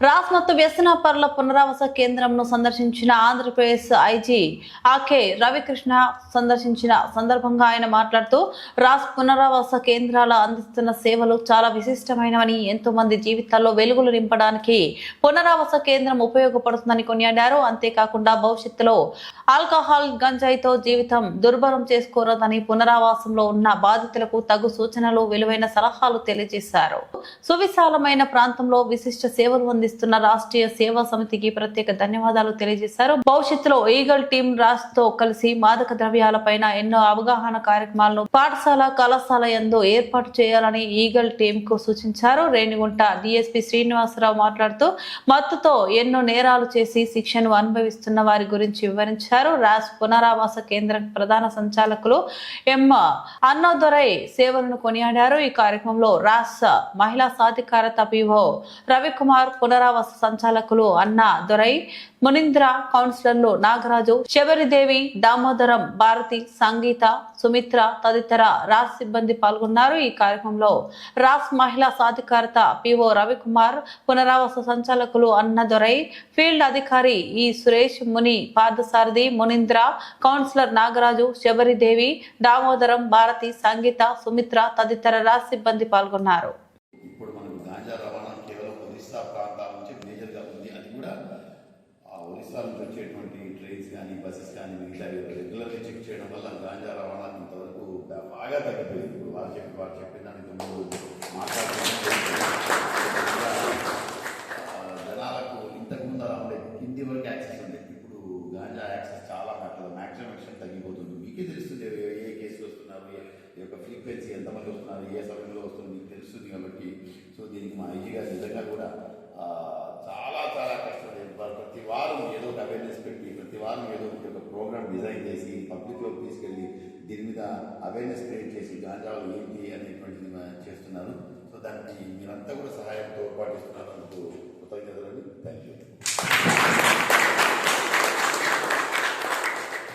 రాస్మత్తు వ్యసనపరుల పునరావాస కేంద్రంను సందర్శించిన ఆంధ్రప్రదేశ్ ఐజీ ఆకే రవికృష్ణ సందర్శించిన సందర్భంగా ఆయన మాట్లాడుతూ రాస్ పునరావాస కేంద్రాల అందిస్తున్న సేవలు చాలా విశిష్టమైనవని ఎంతో మంది జీవితాల్లో వెలుగులు నింపడానికి పునరావాస కేంద్రం ఉపయోగపడుతుందని కొనియాడారు. అంతేకాకుండా భవిష్యత్తులో ఆల్కహాల్ గంజాయితో జీవితం దుర్భరం చేసుకోరదని పునరావాసంలో ఉన్న బాధితులకు తగు సూచనలు విలువైన సలహాలు తెలియజేశారు. సువిశాలమైన ప్రాంతంలో విశిష్ట సేవలు అందిస్తారు అందిస్తున్న రాష్ట్రీయ సేవా సమితికి ప్రత్యేక ధన్యవాదాలు తెలియజేశారు. భవిష్యత్తులో ఈగల్ టీం రాష్ట్రతో కలిసి మాదక ద్రవ్యాలపైన ఎన్నో అవగాహన కార్యక్రమాలను పాఠశాల కళాశాల యందు ఏర్పాటు చేయాలని ఈగల్ టీం కు సూచించారు. రేణిగుంట డిఎస్పీ శ్రీనివాసరావు మాట్లాడుతూ మత్తుతో ఎన్నో నేరాలు చేసి శిక్షను అనుభవిస్తున్న వారి గురించి వివరించారు. రాస్ పునరావాస కేంద్ర ప్రధాన సంచాలకులు ఎం అన్నోదొరై సేవలను కొనియాడారు. ఈ కార్యక్రమంలో రాష్ట్ర మహిళా సాధికారత పిఓ రవికుమార్ పునరావాస సంచాలకులు అన్న దొరై మునీంద్ర కౌన్సిలర్లు నాగరాజు శబరిదేవి దామోదరం భారతి సంగీత సుమిత్ర తదితర రాస్ సిబ్బంది పాల్గొన్నారు. ఈ కార్యక్రమంలో రాస్ మహిళా సాధికారత పిఓ రవికుమార్ పునరావాస సంచాలకులు అన్న దొరై ఫీల్డ్ అధికారి ఈ సురేష్ ముని పార్థసారథి మునీంద్ర కౌన్సిలర్ నాగరాజు శబరిదేవి దామోదరం భారతి సంగీత సుమిత్ర తదితర రాస్ సిబ్బంది పాల్గొన్నారు. గాంజా రవాణా కేవలం ఒరిస్సా ప్రాంతాల నుంచి మేజర్గా ఉంది. అది కూడా ఆ ఒరిస్సా నుంచి వచ్చేటువంటి ట్రైన్స్ కానీ బస్సెస్ కానీ మిగతా రెగ్యులర్గా చెక్ చేయడం వల్ల గాంజా రవాణా ఇంతవరకు బాగా తగ్గిపోయింది. ఇప్పుడు వాళ్ళు చెప్పి వాళ్ళు చెప్పిన దానికి ముందు మాట్లాడుతున్నారు జనాలకు ఇంతకుముందు అలా ఉండే కింది వరకు యాక్సెస్ ఉంది ఇప్పుడు గాంజా యాక్సెస్ చాలా మాట్లాడదు మ్యాక్సిమం ఎక్షన్ తగ్గిపోతుంది. మీకే తెలుస్తుంది ఏ కేసులు వస్తున్నారు ఏ యొక్క ఫ్రీక్వెన్సీ ఎంతమంది వస్తున్నారు ఏ సమయంలో వస్తుంది మీకు తెలుస్తుంది కాబట్టి దీనికి మా ఐజీ గారు నిజంగా కూడా చాలా చాలా కష్టపడి ప్రతి వారం ఏదో ఒక అవేర్నెస్ పెట్టి ప్రతి వారం ఏదో ఒక ప్రోగ్రామ్ డిజైన్ చేసి పబ్లిక్లోకి తీసుకెళ్ళి దీని మీద అవేర్నెస్ క్రియేట్ చేసి గాంజాలు ఏంటి అనేటువంటిది మా- చేస్తున్నారు. సో దానికి మీరంతా కూడా సహాయంతో పాటిస్తున్నారు అందుకు కృతజ్ఞతలు థ్యాంక్ యూ